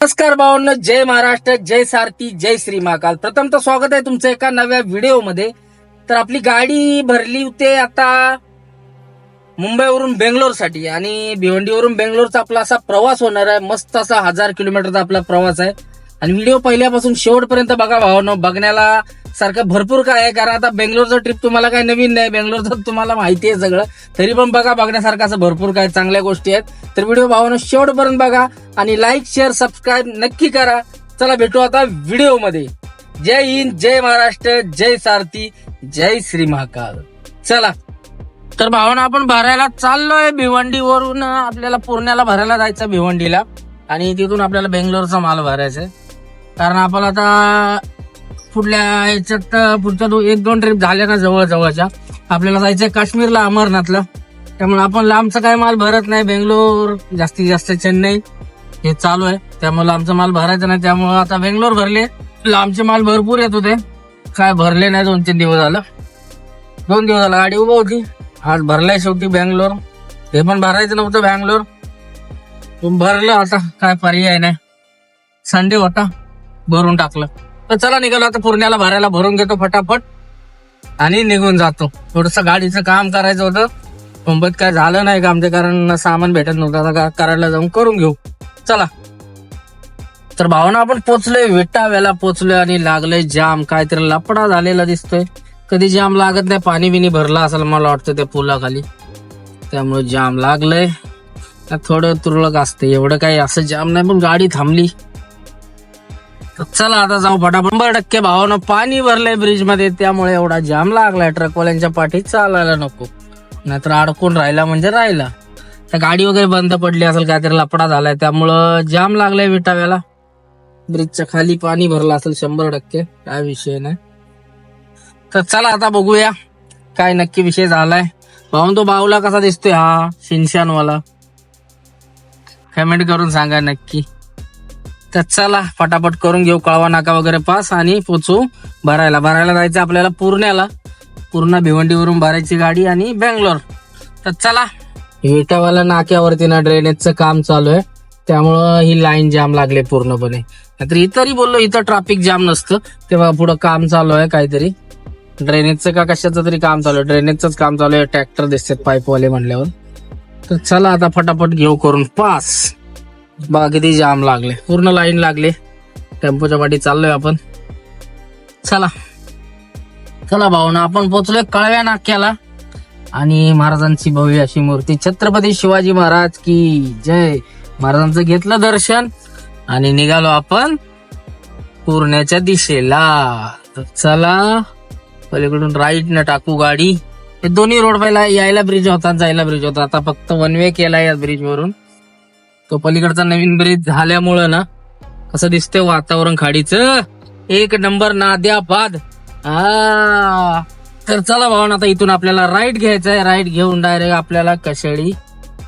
नमस्कार भावांनो जय महाराष्ट्र जय सारथी जय श्री महाकाल. प्रथम तर स्वागत आहे तुमचं एका नव्या व्हिडिओमध्ये. तर आपली गाडी भरली होते आता मुंबईवरून बेंगलोरसाठी आणि भिवंडीवरून बेंगलोरचा आपला असा प्रवास होणार आहे. मस्त असा हजार किलोमीटरचा आपला प्रवास आहे. आणि व्हिडिओ पहिल्यापासून शेवटपर्यंत बघा भावानो बघण्याला सारखं भरपूर काय आहे. कारण आता बेंगलोरचं ट्रिप तुम्हाला काही नवीन नाही. बेंगलोरचं तुम्हाला माहिती आहे सगळं. तरी पण बघा बघण्यासारखं असं भरपूर काय चांगल्या गोष्टी आहेत. तर व्हिडिओ भावानं शेवटपर्यंत बघा आणि लाईक शेअर सबस्क्राईब नक्की करा. चला भेटू आता व्हिडिओमध्ये जय हिंद जय महाराष्ट्र जय सारथी जय श्री महाकाल. चला. तर भावना आपण भरायला चाललोय भिवंडीवरून. आपल्याला पुण्याला भरायला जायचं भिवंडीला. आणि तिथून आपल्याला बेंगलोरचा माल भरायचा कारण आपण आता पुढल्या ह्याच्यात पुढच्या दो एक दोन ट्रिप झाल्या ना जवळ जवळच्या आपल्याला जायचंय काश्मीरला अमरनाथला. त्यामुळे आपण लांबचा काय माल भरत नाही. बेंगलोर जास्तीत जास्त चेन्नई हे चालू आहे. त्यामुळे लांबचा माल भरायचा नाही. त्यामुळे आता बेंगलोर भरले. लांबचे माल भरपूर येत होते. काय भरले नाही दोन तीन दिवस झालं. दोन दिवस झालं. गाडी उभा होती. आज भरलाय शेवटी बँगलोर. हे पण भरायचं नव्हतं बँगलोर. भरलं आता. काय पर्याय नाही. संडे होता. भरून टाकलं. तर चला निघालो आता पुरण्याला भरायला भरून घेतो फटाफट. आणि निघून जातो. थोडस गाडीचं काम करायचं होतं. मुंबईत काय झालं नाही का आमच्या कारण सामान भेटत नव्हतं. आता का- जाऊन करून घेऊ. चला. तर भावना आपण पोचलोय. विटाव्याला पोचलोय आणि लागलंय जाम. काहीतरी लपडा झालेला दिसतोय. कधी जाम लागत नाही. पाणी बिनी भरला असेल मला वाटतं त्या पुलाखाली. त्यामुळे जाम लागलंय. थोडं तुरळक असते एवढं काही असं जाम नाही पण गाडी थांबली. तर चला आता जाऊ फटाफट. शंभर टक्के भावानं पाणी भरलंय ब्रिजमध्ये. त्यामुळे एवढा जाम लागलाय. ट्रकवाल्यांच्या पाठी चालायला नको. नाहीतर अडकून राहिला म्हणजे राहिला. त्या गाडी वगैरे बंद पडली असेल काहीतरी लपडा झालाय. त्यामुळं जाम लागलाय विटाव्याला. ब्रिजच्या खाली पाणी भरलं असेल शंभर टक्के. काय विषय नाही. तर चला आता बघूया. काय नक्की विषय झालाय. भाऊन तो भाऊला कसा दिसतोय? हा शिनशानवाला. कमेंट करून सांगा नक्की. तर चला फटाफट करून घेऊ कळवा नाका वगैरे पास आणि पोचू भरायला. भरायला जायचं आपल्याला पूर्ण्याला पूर्ण भिवंडीवरून भरायची गाडी आणि बँगलोर. तर चला. विटावाला नाक्यावरती ना ड्रेनेजचं काम चालू आहे. त्यामुळं ही लाईन जाम लागले पूर्णपणे. नाहीतर इतरही बोललो इथं ट्रॅफिक जाम नसतं. तेव्हा पुढं काम चालू आहे काहीतरी. ड्रेनेजचं का कशाचं तरी काम चालू आहे. ड्रेनेजचंच काम चालू आहे. ट्रॅक्टर दिसतात पाईपवाले म्हणल्यावर. तर चला आता फटाफट घेऊ करून पास. बघा किती जाम लागले. पूर्ण लाईन लागले. टेम्पोच्या पाठी चाललोय आपण. चला. चला भाऊ ना आपण पोचलोय कळव्या नाक्याला. आणि महाराजांची भव्य अशी मूर्ती. छत्रपती शिवाजी महाराज की जय. महाराजांचं घेतलं दर्शन. आणि निघालो आपण पूर्ण्याच्या दिशेला. तर चला पलीकडून राईट न टाकू गाडी. हे दोन्ही रोड पहिला यायला ब्रिज होता जायला ब्रिज होता. आता फक्त वन वे केला या ब्रिज वरून. तो पलीकडचा नवीन ब्रिज झाल्यामुळं ना कसं दिसतंय वातावरण खाडीचं. एक नंबर नाद्याबाद आ तर चला भावना आता इथून आपल्याला राईट घ्यायचं आहे राईट घेऊन डायरेक्ट आपल्याला कशाळी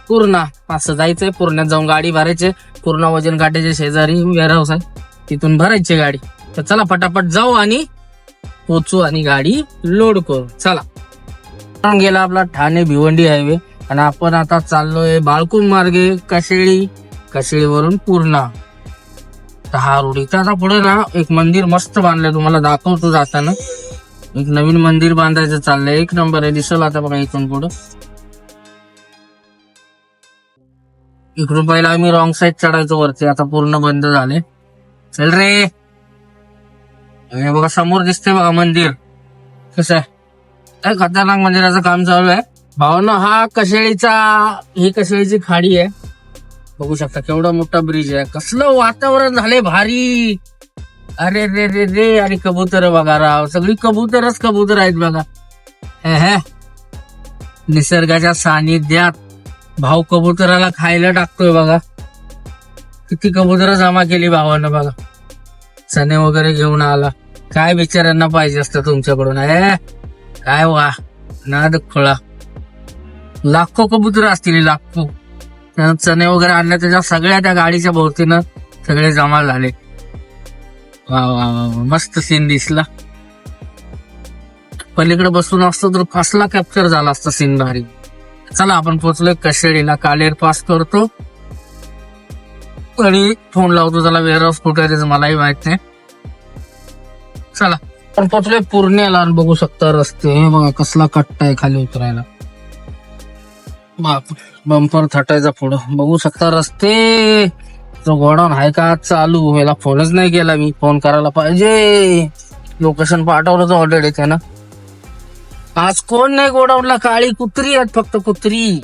पूर्णा असं जायचंय. पूर्णात जाऊन गाडी भरायची. पूर्ण वजन काट्याच्या शेजारी वेअरहाऊस आहे. तिथून भरायची गाडी. तर चला पटापट जाऊ आणि पोचू आणि गाडी लोड करू. चला. गेला आपला ठाणे भिवंडी हायवे आणि आपण आता चाललोय बाळकुंड मार्गे कशेळी. कशेळीवरून पूर्णा. तर हा रोड इथं आता पुढे ना एक मंदिर मस्त बांधलंय तुम्हाला दाखवतो जाताना. एक नवीन मंदिर बांधायचं चाललंय एक नंबर आहे दिसल आता बघा इथून पुढं. इकडून पहिला आम्ही रॉंग साईड चढायचो वरती आता पूर्ण बंद झाले. चल रे. हे बघा समोर दिसते बघा मंदिर. कसं आहे? काय खतरनाक मंदिराचं काम चालू आहे. भावना हा कशेळीचा ही कशेळीची खाडी आहे. बघू शकता केवढा मोठा ब्रिज आहे. कसलं वातावरण झाले भारी. अरे रे रे रे आणि कबूतर बघा राव. सगळी कबूतरच कबूतर आहेत बघा. हे हे. निसर्गाच्या सानिध्यात भाऊ कबुतराला खायला टाकतोय बघा. किती कबुतर जमा केली भावानं बघा. चणे वगैरे घेऊन आला. काय बिचाऱ्यांना पाहिजे असतं तुमच्याकडून ए काय वा नाद खोळा. लाखो कबुतर असतील लाखो. चणे वगैरे आणले त्याच्या सगळ्या त्या गाडीच्या भोवतीनं सगळे जमा झाले. वा वा वा मस्त सीन दिसला. पलीकडे बसून असतो तर कसला कॅप्चर झाला असता सीन भारी. चला आपण पोहोचलोय कशेडीला. कालेर पास करतो. आणि फोन लावतो त्याला वेअर हाऊस कुठे त्याचं मलाही माहीत नाही. चला पण पोचलोय पूर्ण्याला आणि बघू शकता रस्ते. हे बघा कसला कट्टा आहे खाली उतरायला. बंपर थटायचा पुढं बघू शकता रस्ते. जो गोडाऊन आहे का? आज चालू. याला फोनच नाही केला मी. फोन करायला पाहिजे. लोकेशन पाठवलं तर ऑलरेडी त्यानं आज कोण नाही गोडाऊनला? काळी कुत्री आहेत फक्त कुत्री.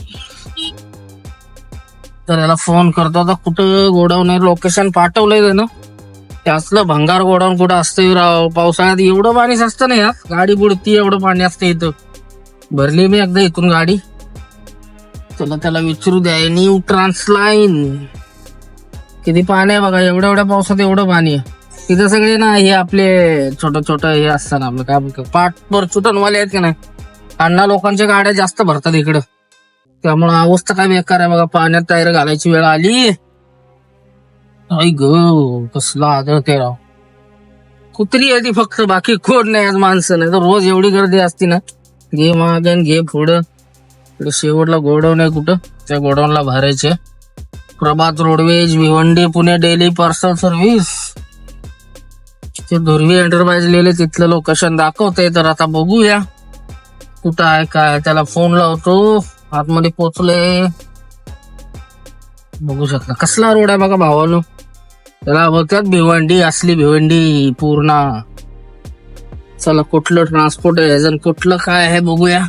तर याला फोन करतो. आता कुठं गोडाऊन आहे? लोकेशन पाठवलंय त्यानं. त्यातलं भंगार गोडाऊन कुठं असतं राव? पावसाळ्यात एवढं पाणी असतं ना यात गाडी बुडती एवढं पाणी असतं इथं. भरली मी एकदा इथून गाडी. त्याला त्याला विचारू द्या न्यू ट्रान्सलाईन किती पाणी आहे बघा एवढ्या एवढ्या पावसात एवढं पाणी आहे. तिथे सगळे ना हे आपले छोटं छोटं हे असतं ना आपलं काय म्हणतो पाठभर चुटणवाले आहेत की नाही? अण्णा लोकांच्या गाड्या जास्त भरतात इकडं. त्यामुळं अवस्था काय बेकार आहे बघा पाण्यात टायर घालायची वेळ आली. आई ग कसला आदळते राव कुत्री आहे ती फक्त बाकी कोण नाही आज माणसं नाही तर रोज एवढी गर्दी असती ना. घे मागन घे पुढं. इकडे शेवटला गोडाऊन आहे कुठं? त्या गोडाऊनला भरायचे Prabhat roadways Bhiwandi Pune daily parcel service. ते धुर्वी एंटरप्राइज लिहिले तिथलं लोकेशन दाखवते तर आता बघूया. कुठं आहे काय त्याला फोन लावतो. आतमध्ये पोचले बघू शकता. कसला रोड आहे बघा भावानो. त्याला बघतात भिवंडी असली भिवंडी पूर्ण. चला कुठलं ट्रान्सपोर्ट आहे? अजून कुठलं काय आहे बघूया.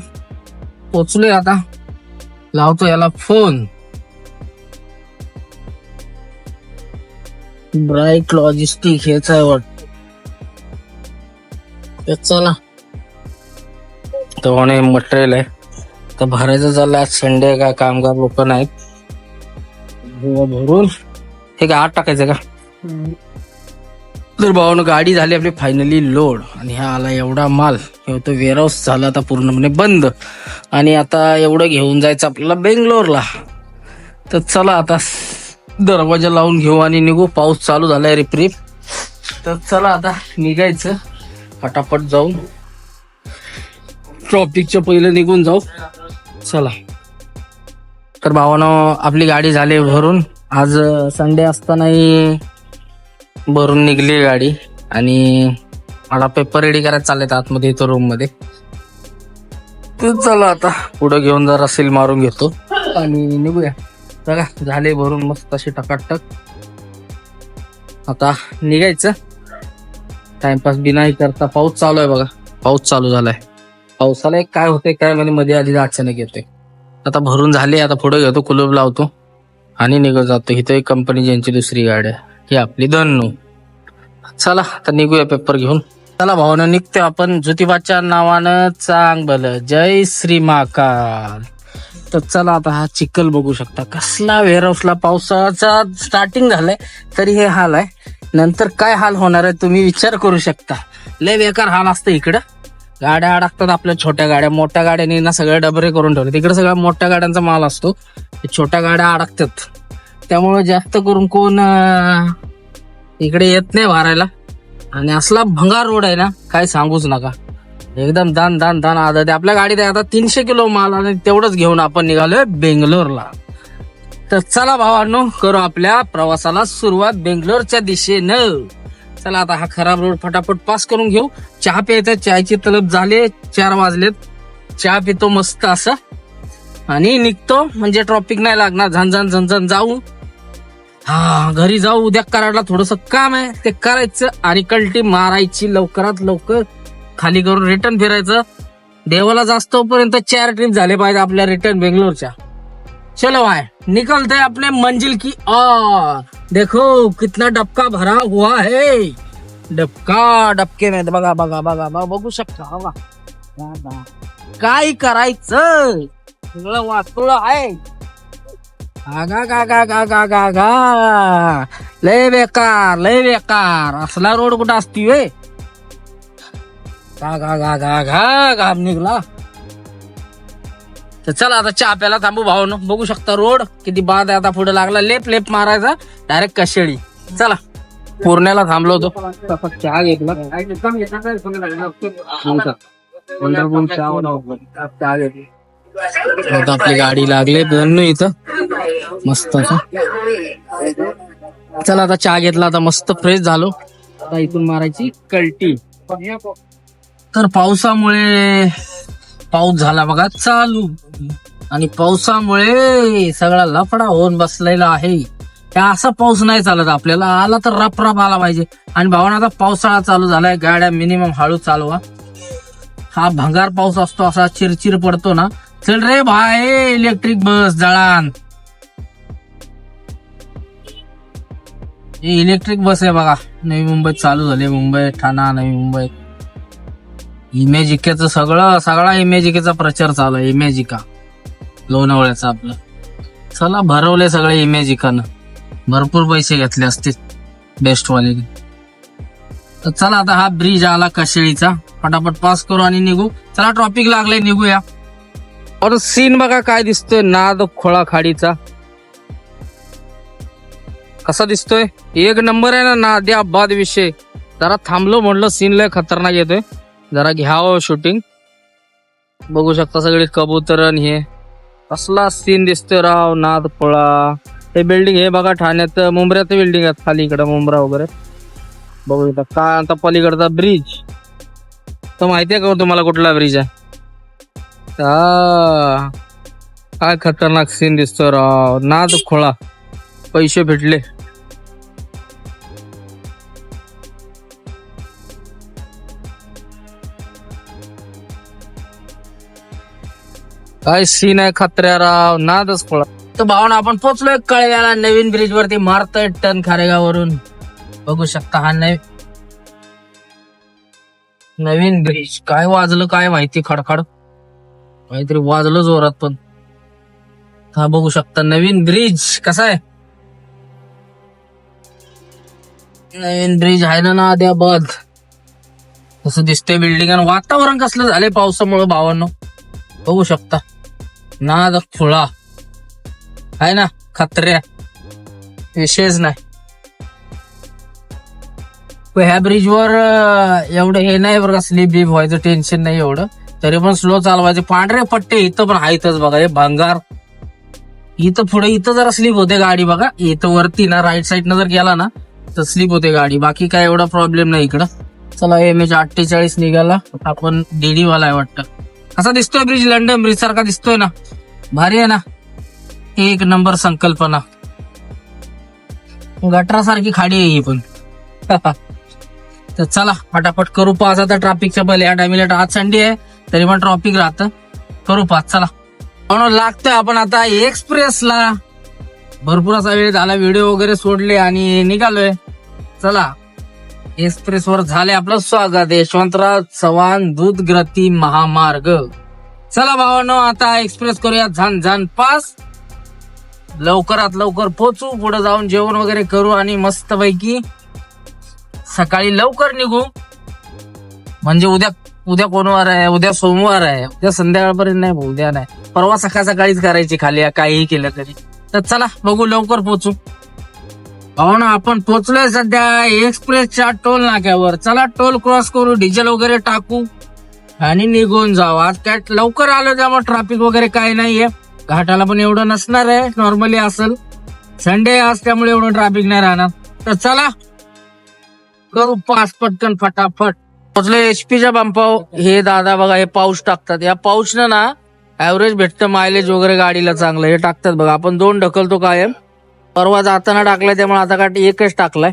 पोचलोय आता. लावतो याला फोन ब्राईट लॉजिस्टिक हेच आहे वाटत. चला. तर मटेरियल आहे. तर भरायचं झालं आज संडे काय कामगार लोक नाहीत. भरून. हे का आत टाकायचं का? तर भावानं गाडी झाली आपली फायनली लोड आणि हा आला एवढा माल. हे होतं वेअरहाऊस झालं आता पूर्णपणे बंद. आणि आता एवढं घेऊन जायचं आपल्याला बेंगलोरला. तर चला आता दरवाजा लावून घेऊ आणि निघू. पाऊस चालू झालाय रिपरिप तर चला आता निघायचं. फटाफट जाऊन. ट्रॉफिकच्या पहिलं निघून जाऊ. चला. तर भावानं आपली गाडी झाली भरून आज uh, संडे असतानाही भरून निघली गाडी आणि मला पेपर रेडी करायला चाललेत आतमध्ये इथं रूममध्ये. चला आता. पुढे घेऊन जरा सील मारून घेतो आणि निघूया. बघा झाले भरून मस्त असे टकाटक. आता निघायचं. टाइमपास बी नाही करता. पाऊस चालू आहे बघा. पाऊस चालू झालाय. पावसाला एक काय होते काय म्हणजे मध्ये आधी अचानक येते आता भरून झाले आता पुढे घेतो कुलूप लावतो आणि निघत जातो. इथं एक कंपनी ज्यांची दुसरी गाडी आहे. ही आपली धन्नू चला आता निघूया पेपर घेऊन. चला भावनं निघतो आपण. ज्योतिबाच्या नावानं चांग भलं जय श्री महाकाल. तर चला आता हा चिखल बघू शकता. कसला वेअरहाऊसला पावसाचा स्टार्टिंग झालाय तरी हे हाल आहे. नंतर काय हाल होणार आहे तुम्ही विचार करू शकता. लय बेकार हाल असतं इकडं. गाड्या अडकतात आपल्या छोट्या गाड्या. मोठ्या गाड्यांनी ना सगळे डबरे करून ठेवले. तिकडे सगळ्या मोठ्या गाड्यांचा माल असतो. हे छोट्या गाड्या अडकतात. त्यामुळे जास्त करून कोण इकडे येत नाही वारायला. आणि असला भंगार रोड आहे ना काय सांगूच नका. एकदम दान दान दान आदत आपल्या गाडीत आहे आता तीनशे किलो माल आणि तेवढंच घेऊन आपण निघालोय बेंगलोरला. तर चला भावांनो करू आपल्या प्रवासाला सुरुवात बेंगलोरच्या दिशेनं. चला आता हा खराब रोड फटाफट पास करून घेऊ. चहा प्यायचा चहाची तलब झाले चार वाजलेत. चहा पितो मस्त असा. आणि निघतो म्हणजे ट्रॉफिक नाही लागणार. झनझन झनझन जाऊ. हा घरी जाऊ उद्या कराडला थोडस काम आहे. ते करायचं आणि कल्टी मारायची लवकरात लवकर. खाली करून रिटर्न फिरायचं. देवाला जास्त पर्यंत चार ट्रिप झाले पाहिजे आपल्या रिटर्न बेंगलोरच्या. चलो भाई निकलते अपने मंजिल की ओर देखो कितना डबका भरा हुआ है. डबका डबके में बघा बघा बघा बघा बघू शकता बघा. काय करायचं? सगळं वाचलं आहे. आगा गा गा गा गा गा गा. लय बेकार लय बेकार. असला रोड कुठं असती वे गा गा गा गा गा घाम निघला. तर चला आता चहा प्याला थांबू भाऊ बघू शकता रोड किती बाद आहे आता पुढे लागला. लेप लेप मारायचा. डायरेक्ट कशेळी. चला पूर्ण्याला थांबलो होतो. चहा घेतला. चहा घेतला. आता आपली गाडी लागली धन्नू इथं. मस्त चला आता चहा घेतला आता मस्त फ्रेश झालो. आता इथून मारायची कल्टी. तर पावसामुळे पाऊस झाला बघा चालू. आणि पावसामुळे सगळा लफडा होऊन बसलेला आहे. त्या असा पाऊस नाही चालत आपल्याला. आला तर रप रप आला पाहिजे. आणि भावना आता पावसाळा चालू झालाय. गाड्या मिनिमम हळू चालवा. हा भंगार पाऊस असतो असा चिरचिर पडतो ना. चल रे भाई इलेक्ट्रिक बस जळान. इलेक्ट्रिक बस आहे बघा. नवी मुंबईत चालू झाले. मुंबई ठाणा नवी मुंबई. इमेजिकेचं सगळं सगळा इमेजिकेचा प्रचार चालू आहे. इमेजिका. लोणावळ्याचा आपलं. चला भरवले सगळे इमेजिकानं. भरपूर पैसे घेतले असते बेस्टवाले तर चला आता हा ब्रिज आला कशेळीचा. फटाफट पास करू आणि निघू. चला ट्रॉपिक लागले निघूया. और सीन बघा काय दिसतोय नाद खोळा खाडीचा कसा दिसतोय? एक नंबर आहे ना नाद्या बाद विषय. जरा थांबलो म्हणलं सीन लय खतरनाक येतोय. जरा घ्यावं शूटिंग बघू शकता सगळे कबूतर आणि हे. कसला सीन दिसतोय राव नाद खोळा. हे बिल्डिंग हे बघा ठाण्यात मुंबऱ्यात बिल्डिंग आहेत खाली इकडं मुंब्रा वगैरे. बघू शकता. काय आता पलीकडचा ब्रिज तर माहिती आहे का हो तुम्हाला कुठला ब्रिज आहे? काय खतरनाक सीन दिसतो राव. नाद खोळा. पैसे भेटले. काय सीन आहे खत्र्या राव? नादच खोळा. तर भावना आपण पोचलोय कळव्याला. नवीन ब्रिज वरती मारतोय टन खारेगावरून बघू शकता हा नवीन नवीन ब्रिज काय वाजलं काय माहिती? खडखड. काहीतरी वाजलं जोरात पण. हा बघू शकता नवीन ब्रिज कसा आहे? नवीन ब्रिज आहे ना ना द्या बद कसं दिसतंय बिल्डिंग आणि वातावरण कसलं झालंय पावसामुळे भावांनो. बघू शकता. ना द खुळा. आहे ना खत्र्या विषयच नाही. पण ह्या ब्रिजवर एवढं हे नाही बरं का स्लीप बीप व्हायचं टेन्शन नाही एवढं. तरी पण स्लो चालवायचे. पांढरे पट्टे इथं पण आहेतच बघा. हे भंगार. इथं पुढे इथं जरा स्लिप होते गाडी बघा. इथं वरती ना राईट साईडनं जर गेला ना तर स्लीप होते गाडी. बाकी काय एवढा प्रॉब्लेम नाही इकडं. चला एम एच अठ्ठेचाळीस निघाला. आपण डीडी वाला आहे वाटतं. असा दिसतोय ब्रिज लंडन ब्रिज सारखा दिसतोय ना? भारी आहे ना? एक नंबर संकल्पना. गटरासारखी खाडी आहे ही पण. तर चला फटाफट करू पाच आता ट्रॅफिकच्या पहिले या टायमिला आज संडे आहे. तरी पण ट्रॉफिक राहतं. करू पाच चला. म्हणून लागतोय आपण आता एक्सप्रेसला भरपूर असा वेळ झाला व्हिडिओ वगैरे सोडले आणि निघालोय. चला. एक्सप्रेस वर झाले आपलं स्वागत. यशवंतराव चव्हाण दूधग्रती महामार्ग. चला भावानो आता एक्सप्रेस करूया झान झान पास. लवकरात लवकर पोचू पुढे जाऊन जेवण वगैरे करू आणि मस्त पैकी सकाळी लवकर निघू. म्हणजे उद्या उद्या कोणवार आहे? उद्या सोमवार आहे. उद्या संध्याकाळपर्यंत नाही उद्या नाही. परवा सकाळ सकाळीच करायची खाली काहीही केलं तरी. तर चला बघू लवकर पोचू. हो ना आपण पोचलोय सध्या. एक्सप्रेसच्या टोल नाक्यावर. चला टोल क्रॉस करू डिझेल वगैरे टाकू आणि निघून जाऊ. आज काय लवकर आलो त्यामुळे ट्रॅफिक वगैरे काही नाहीये. घाटाला पण एवढं नसणार आहे. नॉर्मली असेल. संडे आज त्यामुळे एवढं ट्रॅफिक नाही राहणार. तर चला करू पास पटकन फटाफट. एचपीच्या पंपावर हे दादा बघा हे पाऊस टाकतात. या पाऊसनं ना ऍव्हरेज भेटतं मायलेज वगैरे गाडीला चांगलं. हे टाकतात बघा. आपण दोन ढकलतो कायम. परवा जाताना टाकलाय त्यामुळे आता काय एकच टाकलाय.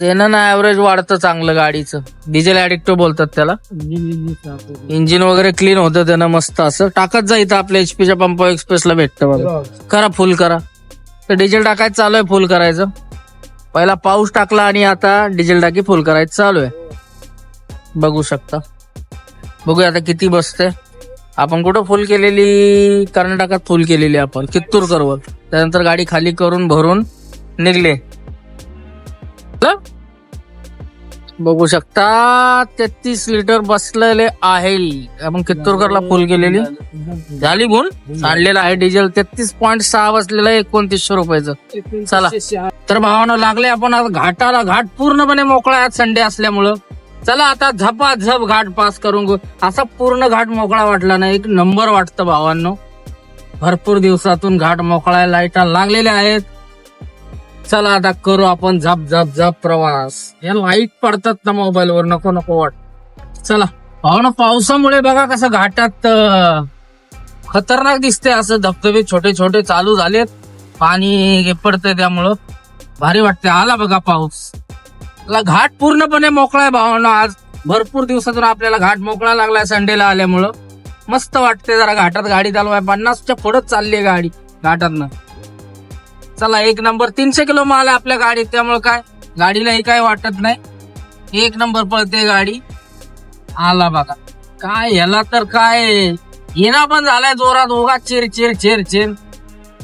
त्यानं ना ऍव्हरेज वाढतं चांगलं गाडीचं. डिझेल ऍडिक्टिव्ह बोलतात त्याला. इंजिन वगैरे क्लीन होतं त्यानं मस्त असं. टाकत जा इथं आपल्या एचपीच्या पंप एक्सप्रेसला भेटतं बघा. करा फुल करा. तर डिझेल टाकायचं चालू आहे फुल करायचं. पहिला पाऊस टाकला आणि आता डिझेल टाकी फुल करायचं चालू आहे. बघू शकता. बघूया आता किती बसते आपण कुठं फुल केलेली कर्नाटकात फुल केलेली आपण कित्तूर करवर त्यानंतर गाडी खाली करून भरून निघले. बघू शकता तेहतीस लिटर बसलेले आहे. आपण कित्तूरकरला फुल केलेली. झाली गुण आणलेलं आहे डिझेल तेहतीस पॉईंट सहा बसलेलं आहे एकोणतीसशे रुपयाचं. चला. तर भावानं लागले आपण आज घाटाला घाट पूर्णपणे मोकळा आहे संडे असल्यामुळं. चला आता झपाझप घाट पास करून घेऊ. असा पूर्ण घाट मोकळा वाटला नाही. एक नंबर वाटतं भावांनो. भरपूर दिवसातून घाट मोकळा लाईटा लागलेल्या आहेत. चला आता करू आपण झप झप झप प्रवास. या लाइट पडतात ना मोबाईल वर नको नको वाट. चला. पाहू ना पावसामुळे बघा कसं घाटात खतरनाक दिसते असं. धबधबे छोटे छोटे चालू झालेत. पाणी पडतंय त्यामुळं. भारी वाटते आला बघा पाऊस. घाट पूर्णपणे मोकळा आहे भावानं आज. भरपूर दिवसातून आपल्याला घाट मोकळा लागलाय संडेला आल्यामुळं. मस्त वाटते जरा घाटात गाडी चालवाय. पन्नासच्या पुढंच चालली आहे गाडी घाटातनं. चला एक नंबर. तीनशे किलो माल आहे आपल्या गाडीत. त्यामुळे काय? गाडीलाही काय वाटत नाही. एक नंबर पळते गाडी. आला बघा. काय ह्याला तर काय? येणा पण झालाय जोरात. ओघा चिर चिर चिर चिर.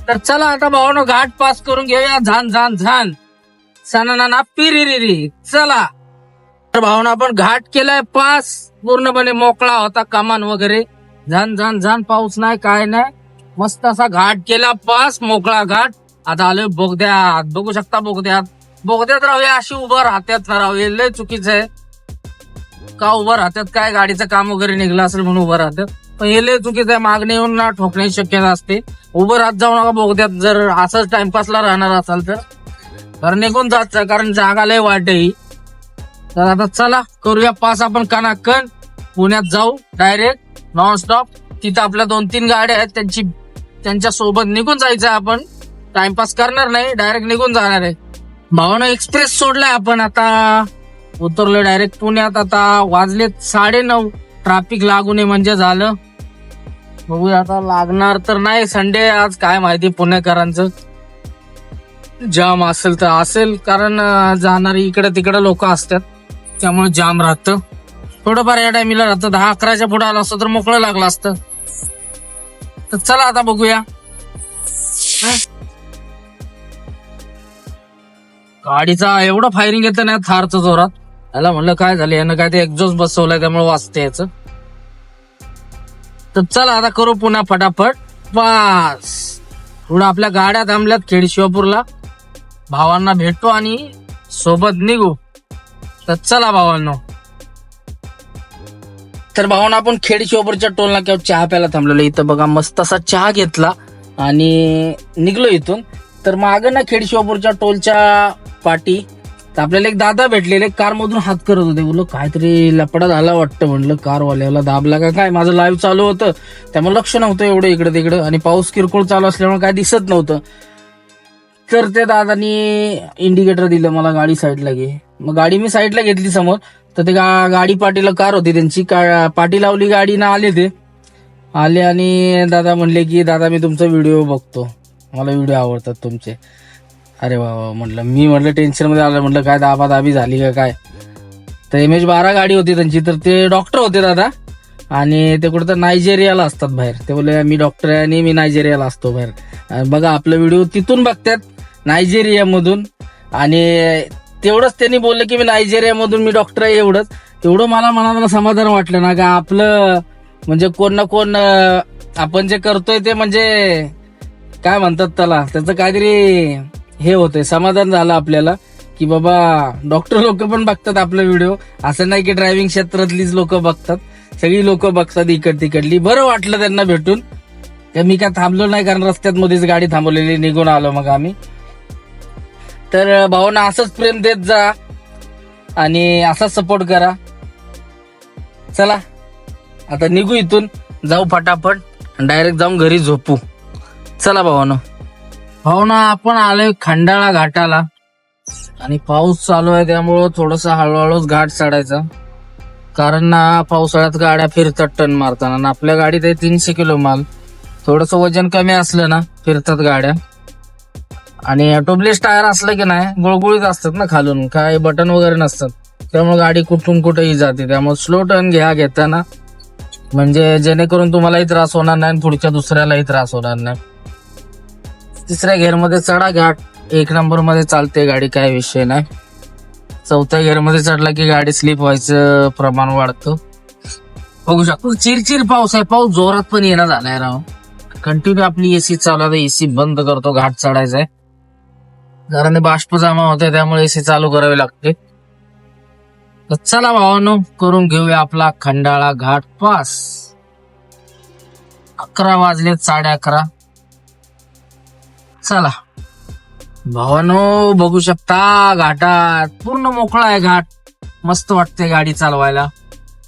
तर चला आता भावानो घाट पास करून घेऊया. झान झान झान. सणाना पिरी चला. तर भावना आपण घाट केलाय पास. पूर्णपणे मोकळा होता कमान वगैरे. झन झन झन पाऊस नाही काय नाही. मस्त असा घाट केला पास मोकळा घाट. आता आलोय बोगद्यात. बघू शकता बोगद्यात. बोगद्यात राहूया अशी उभं राहत्यात राहूया लय चुकीचं आहे. का उभं राहतात काय गाडीचं काम वगैरे निघलं असेल म्हणून उभं राहतात पण हे लय चुकीचं आहे. मागणी येऊन ना ठोकण्याची शक्यता असते. उभं राहत जाऊ नका बोगद्यात. जर असंच टाइमपासला राहणार असाल तर. तर निघून जात कारण जागा लय वाट आहे तर आता चला करूया पास आपण कनाकन पुण्यात जाऊ डायरेक्ट नॉनस्टॉप तिथं आपल्या दोन तीन गाड्या आहेत त्यांची त्यांच्यासोबत निघून जायचं आहे आपण टाइमपास करणार नाही डायरेक्ट निघून जाणार आहे. भावना एक्सप्रेस सोडलाय आपण आता. उतरलो डायरेक्ट पुण्यात आता. वाजलेत साडे नऊ ट्रॅफिक लागू नये म्हणजे झालं. बघूया आता लागणार तर नाही संडे आज काय माहिती पुणेकरांचं. जाम असेल तर असेल कारण जाणारी इकडे तिकडे लोक असतात. त्यामुळे जाम राहतं. थोडंफार या टायमिंगला राहतं. दहा अकराच्या पुढे आलं असतं तर मोकळं लागलं असतं. तर चला आता बघूया. गाडीचा एवढं फायरिंग येतं ना थारचं जोरात. त्याला म्हणलं काय झालं? यानं काय ते एक्झॉस्ट बसवलंय त्यामुळे वाचते याचं. तर चला आता करू पुन्हा फटाफट. पास पुढे आपल्या गाड्या थांबल्यात खेड शिवापूरला. भावांना भेटू आणि सोबत निघू. तर चला भावांनो. तर भावांना आपण खेड शिवापूरच्या टोल नाक्यावर चहा प्यायला थांबलेलो इथं बघा मस्त असा चहा घेतला आणि निघलो इथून. तर मागं ना खेड शिवापूरच्या टोलच्या पाठी. तर आपल्याला एक दादा भेटलेले कार मधून हात करत होते. बोललो काहीतरी लपडा झाला वाटतं. म्हणलं कार वाल्याला दाबला का काय? माझं लाईव्ह चालू होतं. त्यामुळे लक्ष नव्हतं एवढं इकडे तिकडं आणि पाऊस किरकोळ चालू असल्यामुळे काय दिसत नव्हतं. तर त्या दादानी इंडिकेटर दिलं मला गाडी साईडला घे. मग गाडी मी साईडला घेतली समोर. तर ते गा- गाडी पाटीला कार होती त्यांची. का- पाटी लावली गाडी ना आले ते. आले आणि दादा म्हणले की दादा मी तुमचा व्हिडिओ बघतो. मला व्हिडिओ आवडतात तुमचे. अरे बाबा म्हटलं. मी म्हटलं टेन्शनमध्ये आलं. म्हटलं काय दाबा दाबी झाली का काय? तर एम एच बारा गाडी होती त्यांची. तर ते डॉक्टर होते दादा. आणि ते कुठं तर नायजेरियाला असतात बाहेर. ते बोलले मी डॉक्टर आहे आणि मी नायजेरियाला असतो बाहेर. आणि बघा आपला व्हिडिओ तिथून बघतात. नायजेरियामधून. आणि तेवढंच त्यांनी बोललं की मी नायजेरियामधून मी डॉक्टर आहे एवढंच. तेवढं मला मनाला समाधान वाटलं ना का आपलं म्हणजे कोण ना कोण आपण जे करतोय ते म्हणजे काय म्हणतात त्याला त्याचं काहीतरी हे होतंय समाधान झालं आपल्याला. की बाबा डॉक्टर लोक पण बघतात आपला व्हिडिओ असं नाही की ड्रायव्हिंग क्षेत्रातलीच लोक बघतात. सगळी लोक बघतात इकड तिकडली. बरं वाटलं त्यांना भेटून. तर मी काय थांबलो नाही कारण रस्त्यात मध्येच गाडी थांबवलेली निघून आलो मग आम्ही. तर भावना असंच प्रेम देत जा आणि असाच सपोर्ट करा. चला आता निघू इथून. जाऊ फटाफट. डायरेक्ट जाऊन घरी झोपू. चला भावानो. भावना आपण आलोय खंडाळा घाटाला. आणि पाऊस चालू आहे त्यामुळं थोडस हळूहळूच घाट चढायचा. कारण ना पावसाळ्यात गाड्या फिरतात टन मारताना. आणि आपल्या गाडीत आहे तीनशे किलो माल. थोडस वजन कमी असलं ना फिरतात गाड्या. आणि टोबलेस टायर असलं की नाही गुळगुळीत असतात ना खालून. काय बटन वगैरे नसतात. त्यामुळे गाडी कुठून कुठेही जाते. त्यामुळे स्लो टर्न घ्या घेताना म्हणजे जेणेकरून तुम्हालाही त्रास होणार नाही आणि पुढच्या दुसऱ्यालाही त्रास होणार नाही. तिसऱ्या गेअरमध्ये चढा घाट. एक नंबरमध्ये चालते गाडी काय विषय नाही. चौथ्या गेअरमध्ये चढला की गाडी स्लिप व्हायचं प्रमाण वाढतं. बघू शकतो. चिरचिर पाऊस आहे. पाऊस जोरात पण येणं झालाय राव. कंटिन्यू आपली एसी चालू आहे एसी बंद करतो. घाट चढायचा आहे. घराने बाष्प जमा होते त्यामुळे एसी चालू करावी लागते. तर चला भावानो करून घेऊया आपला खंडाळा घाट पास. अकरा वाजले साडे अकरा. चला. भावानो बघू शकता घाटात पूर्ण मोकळा आहे घाट. मस्त वाटते गाडी चालवायला.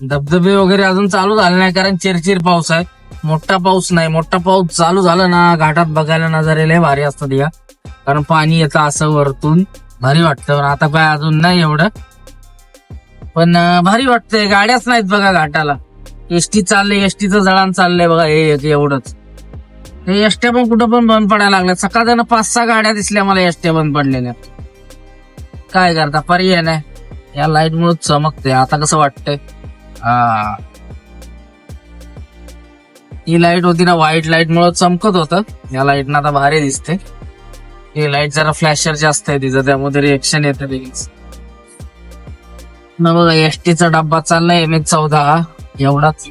धबधबे वगैरे अजून चालू झाले नाही कारण चिरचिर पाऊस आहे. मोठा पाऊस नाही मोठा पाऊस चालू झाला ना घाटात बघायला नजारे लय भारी असतात या. कारण पाणी येतं असं वरतून भारी वाटतं. आता काय अजून नाही एवढं. पण भारी वाटतंय. गाड्याच नाहीत बघा घाटाला. एसटी चाललंय एसटीचं जळान चाललंय बघा हे एक एवढंच. ते एसट्या पण कुठं पण बंद पडायला लागल्या सकाळ पाच सहा गाड्या दिसल्या मला एसट्या बंद पडलेल्या. काय करता पर्याय नाही. या लाइट मुळे चमकते आता कसं वाटतंय? हा ही लाइट होती ना व्हाईट लाइट मुळे चमकत होतं. या लाइट आता भारी दिसते ही लाइट जरा फ्लॅशर जास्त आहे तिचं त्यामध्ये रिएक्शन येतं लगेच. ना बघा एसटीचा डब्बा चाललाय एम एच चौदा. हा एवढाच.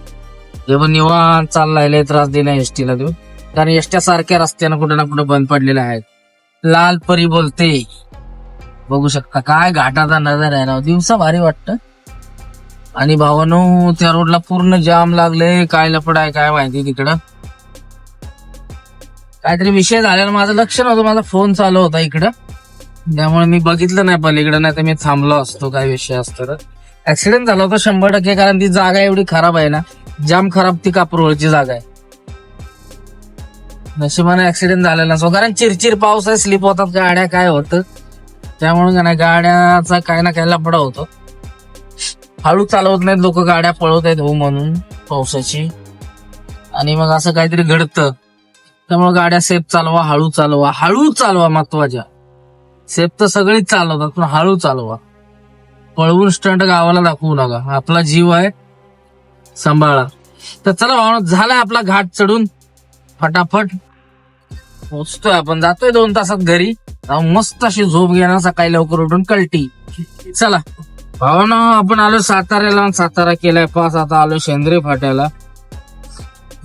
हे पण निवांत चाललाय लय त्रास दिला एसटीला देऊ कारण एसट्या सारख्या रस्त्यानं कुठे ना कुठे बंद पडलेल्या आहेत. लाल परी बोलते. बघू शकता काय घाटाचा नजर आहे ना दिवसा भारी वाटत. आणि भावानो त्या रोडला पूर्ण जाम लागले काय लपड आहे काय माहिती तिकडं. काहीतरी विषय झालेला. माझं लक्ष नव्हतं. माझा फोन चालू होता इकडं. त्यामुळे मी बघितलं नाही पलीकडं. नाही तर मी थांबलो असतो. काय विषय असतो तर. ऍक्सिडेंट झाला होता शंभर टक्के. कारण ती जागा एवढी खराब आहे ना. जाम खराब ती कापरोळची जागा आहे. नशिबाने ऍक्सिडेंट झालेला नसतो कारण चिरचिर पाऊस आहे. स्लिप होतात गाड्या काय होतं. त्यामुळे नाही गाड्याचा काय ना काय लपडा होतो. हळू चालवत नाहीत लोक गाड्या पळवत आहेत हो म्हणून पावसाची. आणि मग असं काहीतरी घडतं. त्यामुळे गाड्या सेफ चालवा हळू चालवा. हळू चालवा महत्त्वाच्या. सेफ तर सगळीच चालवतात पण हळू चालवा. पळवून स्टंट गावाला दाखवू नका. आपला जीव आहे सांभाळा. तर चला भावना झाला आपला घाट चढून. फटाफट. पोचतोय आपण. जातोय दोन तासात घरी. मस्त अशी झोप घेणार सकाळी लवकर उठून कल्टी. चला. भावना आपण आलो साताऱ्याला आणि सातारा केलाय पास. आता आलो शेंद्रे फाट्याला.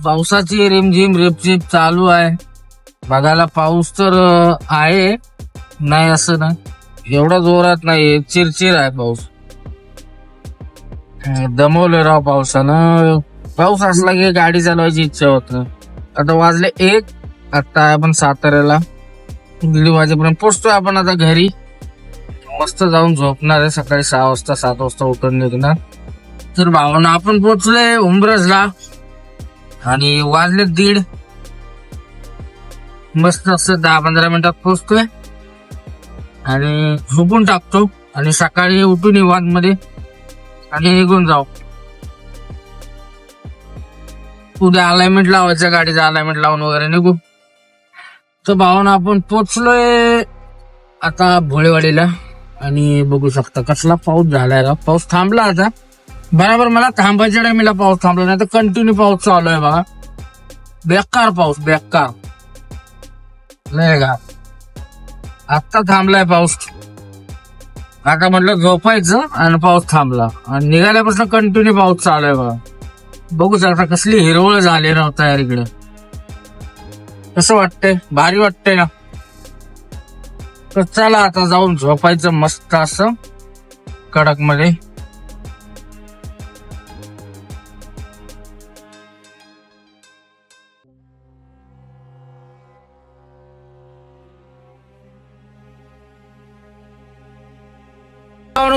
पावसाची रिमझिम रिपझिप चालू आहे. बघायला पाऊस तर आहे. नाही असं ना एवढा जोरात नाही चिरचिर आहे पाऊस. अं, दमवलं राव पावसानं. पाऊस असला की गाडी चालवायची इच्छा होत नाही. आता वाजले एक. आता आपण साताऱ्याला. दीड वाजेपर्यंत पोचतोय आपण आता घरी. मस्त जाऊन झोपणार आहे. सकाळी सहा वाजता सात वाजता उठून निघणार. तर भावना आपण पोचलोय उमरजला. आणि वाजले दीड. मस्त असं दहा पंधरा मिनिटात पोचतोय आणि झोपून टाकतो. आणि सकाळी उठून निवांत मध्ये आणि निघून जाऊ. उद्या अलाइनमेंट लावायचं गाडीचा अलाइनमेंट लावून वगैरे निघू. तर भावना आपण पोचलोय आता भोळेवाडीला. आणि बघू शकता कसला पाऊस झालाय का पाऊस थांबला आता. बरोबर मला थांबायच्या टायमीला पाऊस थांबला नाही तर कंटिन्यू पाऊस चालू आहे बघा. बेकार पाऊस बेकार. नाही का आत्ता थांबलाय पाऊस. आता म्हटलं झोपायचं आणि पाऊस थांबला. आणि निघाल्यापासून कंटिन्यू पाऊस चालू आहे बघा. बघू शकता कसली हिरवळ झाली ना तयारीकडे. कसं वाटतंय? भारी वाटतंय ना? तर चला आता जाऊन झोपायचं मस्त असं कडकमध्ये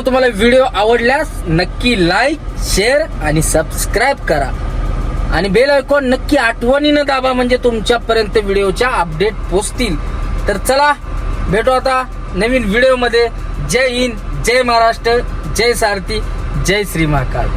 तुम्हाला व्हिडिओ आवडल्यास नक्की लाईक शेअर आणि सबस्क्राईब करा. आणि बेल आयकॉन नक्की आठवणीनं दाबा म्हणजे तुमच्यापर्यंत व्हिडिओच्या अपडेट पोचतील. तर चला भेटू आता नवीन व्हिडिओमध्ये जय हिंद जय महाराष्ट्र जय सारथी जय श्री महाकाल.